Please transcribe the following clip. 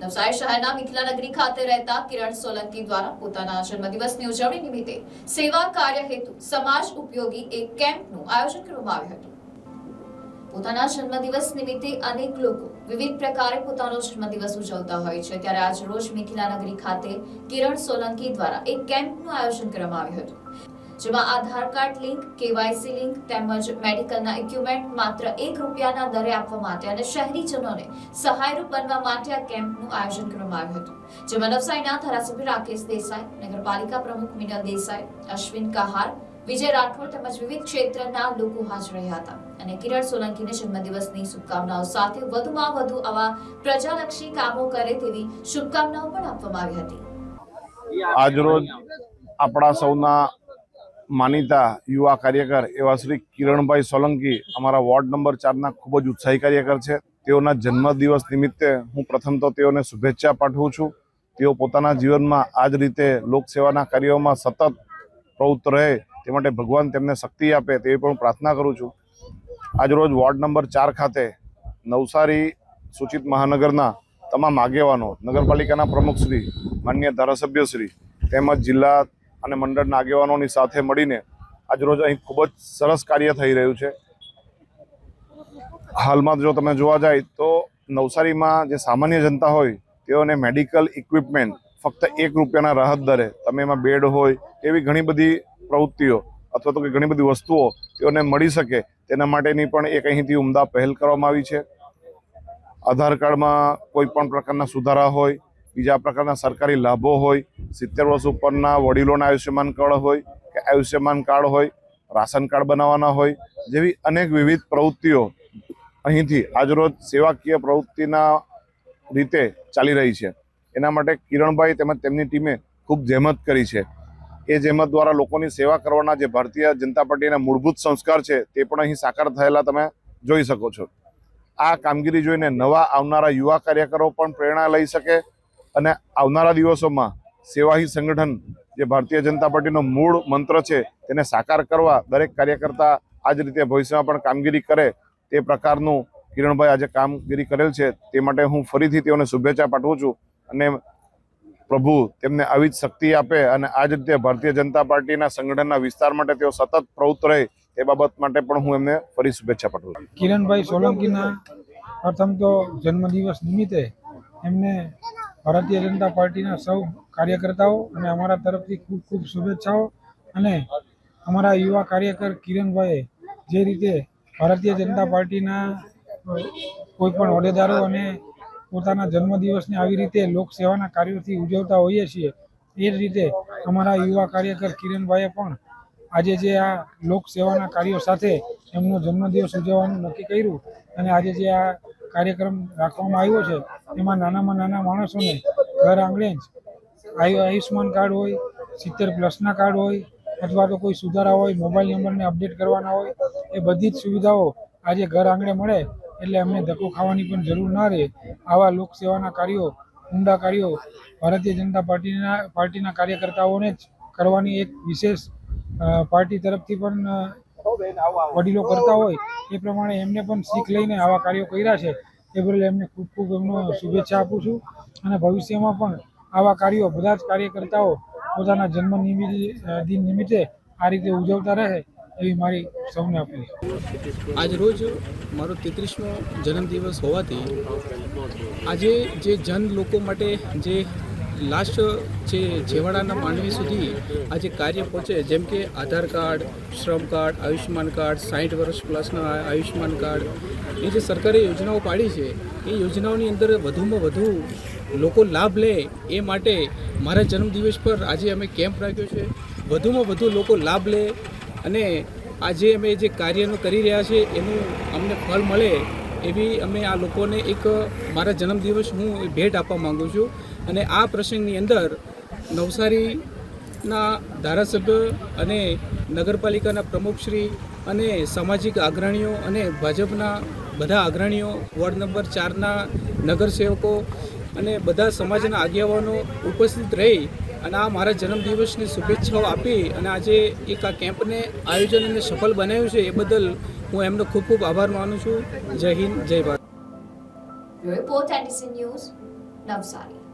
નવસારી શહેરના મિથિલાનગરી ખાતે રહેતા કિરણ સોલંકી દ્વારા પોતાના જન્મદિવસની ઉજવણી નિમિત્તે સેવા કાર્ય હેતુ સમાજ ઉપયોગી એક કેમ્પનું આયોજન કરવામાં આવ્યું હતું. પોતાના જન્મદિવસ નિમિત્તે અનેક લોકો વિવિધ પ્રકારે પોતાનો જન્મદિવસ ઉજવતા હોય છે. ત્યારે આજ રોજ મિથિલાનગરી ખાતે કિરણ સોલંકી દ્વારા એક કેમ્પનું આયોજન કરવામાં આવ્યું હતું. જેમાં Aadhaar card link, KYC link તેમજ મેડિકલના ઇક્વિપમેન્ટ માત્ર એક રૂપિયાના દરે આપવા માટે અને શહેરીજનોને સહાયરૂપ બનવા માટે આ કેમ્પનું આયોજન કરવામાં આવ્યું હતું. જેમાં નવસારીના ધારાસભ્ય રાકેશ દેસાઈ, નગરપાલિકા પ્રમુખ મિનલ દેસાઈ, અશ્વિન કહાર, વિજય રાઠોડ તેમજ વિવિધ ક્ષેત્રના લોકો હાજર રહ્યા હતા. અને કિરણ સોલંકીને જન્મદિવસની શુભકામનાઓ સાથે વધુમાં વધુ આવા પ્રજાલક્ષી કામો કરે તેવી શુભકામનાઓ પણ આપવામાં આવી હતી. આજરોજ આપણા સૌના માનીતા યુવા કાર્યકર એવા શ્રી કિરણભાઈ સોલંકી અમારા વોર્ડ નંબર ચારના ખૂબ જ ઉત્સાહી કાર્યકર છે. તેઓના જન્મદિવસ નિમિત્તે હું પ્રથમ તો તેઓને શુભેચ્છા પાઠવું છું. તેઓ પોતાના જીવનમાં આ જ રીતે લોકસેવાના કાર્યોમાં સતત પ્રવૃત્ત રહે તે માટે ભગવાન તેમને શક્તિ આપે તેવી પણ પ્રાર્થના કરું છું. આજરોજ વોર્ડ નંબર ચાર ખાતે નવસારી સૂચિત મહાનગરના તમામ આગેવાનો, નગરપાલિકાના પ્રમુખશ્રી માન્ય ધારાસભ્યશ્રી તેમજ જિલ્લા અને મંડળના આગેવાનોની સાથે મળીને આજરોજ અહીં ખૂબ જ સરસ કાર્ય થઈ રહ્યું છે. હાલમાં જો તમે જોવા જાય તો નવસારીમાં જે સામાન્ય જનતા હોય તેઓને મેડિકલ ઇક્વિપમેન્ટ ફક્ત એક રૂપિયાના રાહત દરે, તમે એમાં બેડ હોય, એવી ઘણી બધી પ્રવૃત્તિઓ અથવા તો કે ઘણી બધી વસ્તુઓ તેઓને મળી શકે તેના માટેની પણ એક અહીંથી ઉમદા પહેલ કરવામાં આવી છે. આધાર કાર્ડમાં કોઈ પણ પ્રકારના સુધારા હોય બીજા પ્રકારના સરકારી લાભો હોય, સિત્તેર વર્ષ ઉપરના વડીલોના આયુષ્યમાન કાર્ડ હોય કે આયુષ્યમાન કાર્ડ હોય, રાશન કાર્ડ બનાવવાના હોય, જેવી અનેક વિવિધ પ્રવૃત્તિઓ અહીંથી આજરોજ સેવાકીય પ્રવૃત્તિના રીતે ચાલી રહી છે. એના માટે કિરણભાઈ તેમજ તેમની ટીમે ખૂબ જહેમત કરી છે. એ જહેમત દ્વારા લોકોની સેવા કરવાના જે ભારતીય જનતા પાર્ટીના મૂળભૂત સંસ્કાર છે તે પણ અહીં સાકાર થયેલા તમે જોઈ શકો છો. આ કામગીરી જોઈને નવા આવનારા યુવા કાર્યકરો પણ પ્રેરણા લઈ શકે અને આવનારા દિવસોમાં સેવાહી સંગઠન જે ભારતીય જનતા પાર્ટીનો મૂળ મંત્ર છે તેને સાકાર કરવા દરેક કાર્યકર્તા આ જ રીતે ભવિષ્યમાં પણ કામગીરી કરે તે પ્રકારનું કિરણભાઈ આજે કામગીરી કરેલ છે તે માટે હું ફરીથી તેઓને શુભેચ્છા પાઠવું છું અને પ્રભુ તેમને આવી જ શક્તિ આપે અને આ જ રીતે ભારતીય જનતા પાર્ટીના સંગઠનના વિસ્તાર માટે તેઓ સતત પ્રવૃત્ત રહે તે બાબત માટે પણ હું એમને ફરી શુભેચ્છા પાઠવું કિરણભાઈ સોલંકીના પ્રથમ તો જન્મદિવસ નિમિત્તે એમને ભારતીય જનતા પાર્ટીના સૌ કાર્યકર્તાઓ અને અમારા તરફથી ખૂબ ખૂબ શુભેચ્છાઓ અને અમારા યુવા કાર્યકર કિરણભાઈએ જે રીતે ભારતીય જનતા પાર્ટીના કોઈપણ કોઈ હોદ્દેદારો અને પોતાના જન્મદિવસને આવી રીતે લોકસેવાના કાર્યોથી ઉજવતા હોઈએ છીએ, એ જ રીતે અમારા યુવા કાર્યકર કિરણભાઈએ પણ આજે જે આ લોકસેવાના કાર્યો સાથે એમનો જન્મદિવસ ઉજવવાનું નક્કી કર્યું અને આજે જે આ કાર્યક્રમ રાખવામાં આવ્યો છે. એમાં નાનામાં નાના માણસોને ઘર આંગણે જ આયુ આયુષ્માન કાર્ડ હોય, સિત્તેર પ્લસના કાર્ડ હોય, અથવા તો કોઈ સુધારા હોય, મોબાઈલ નંબરને અપડેટ કરવાના હોય, એ બધી જ સુવિધાઓ આજે ઘર આંગણે મળે એટલે અમને ધક્કો ખાવાની પણ જરૂર ના રહે. આવા લોકસેવાના કાર્યો, ઊંડા કાર્યો ભારતીય જનતા પાર્ટીના પાર્ટીના કાર્યકર્તાઓને જ કરવાની એક વિશેષ પાર્ટી તરફથી પણ વડીલો કરતા હોય એ પ્રમાણે એમને પણ શીખ લઈને આવા કાર્યો કર્યા છે. એ બદલ એમને ખૂબ ખૂબ એમનો શુભેચ્છા આપું છું અને ભવિષ્યમાં પણ આવા કાર્યો બધા જ કાર્યકર્તાઓ પોતાના જન્મ નિમિત્તે દિન નિમિત્તે આ રીતે ઉજવતા રહે એવી મારી સૌને અપીલ આજ રોજ મારો તેત્રીસમો જન્મદિવસ હોવાથી આજે જે જન લોકો માટે જે લાસ્ટ જે છેવાડાના માનવી સુધી આજે કાર્ય પહોંચે, જેમ કે Aadhaar card, Shram card, Ayushman card સાઠ વર્ષ પ્લસના આયુષ્યમાન કાર્ડ, એ જે સરકારે યોજનાઓ પાડી છે, એ યોજનાઓની અંદર વધુમાં વધુ લોકો લાભ લે એ માટે મારા જન્મદિવસ પર આજે અમે કેમ્પ રાખ્યો છે. વધુમાં વધુ લોકો લાભ લે અને આજે અમે જે કાર્યનું કરી રહ્યા છે એનું અમને ફળ મળે એવી અમે આ લોકોને એક મારા જન્મદિવસ હું ભેટ આપવા માગું છું. અને આ પ્રસંગની અંદર નવસારીના ધારાસભ્ય અને નગરપાલિકાના પ્રમુખશ્રી અને સામાજિક અગ્રણીઓ અને ભાજપના બધા અગ્રણીઓ, વોર્ડ નંબર ચારના નગરસેવકો અને બધા સમાજના આગેવાનો ઉપસ્થિત રહી અને આ મારા જન્મદિવસની શુભેચ્છાઓ આપી અને આજે એક આ કેમ્પને આયોજન અને સફળ બનાવ્યું છે એ બદલ હું એમનો ખૂબ ખૂબ આભાર માનું છું. જય હિન્દ, જય Bharat. Report NDC news Navsari.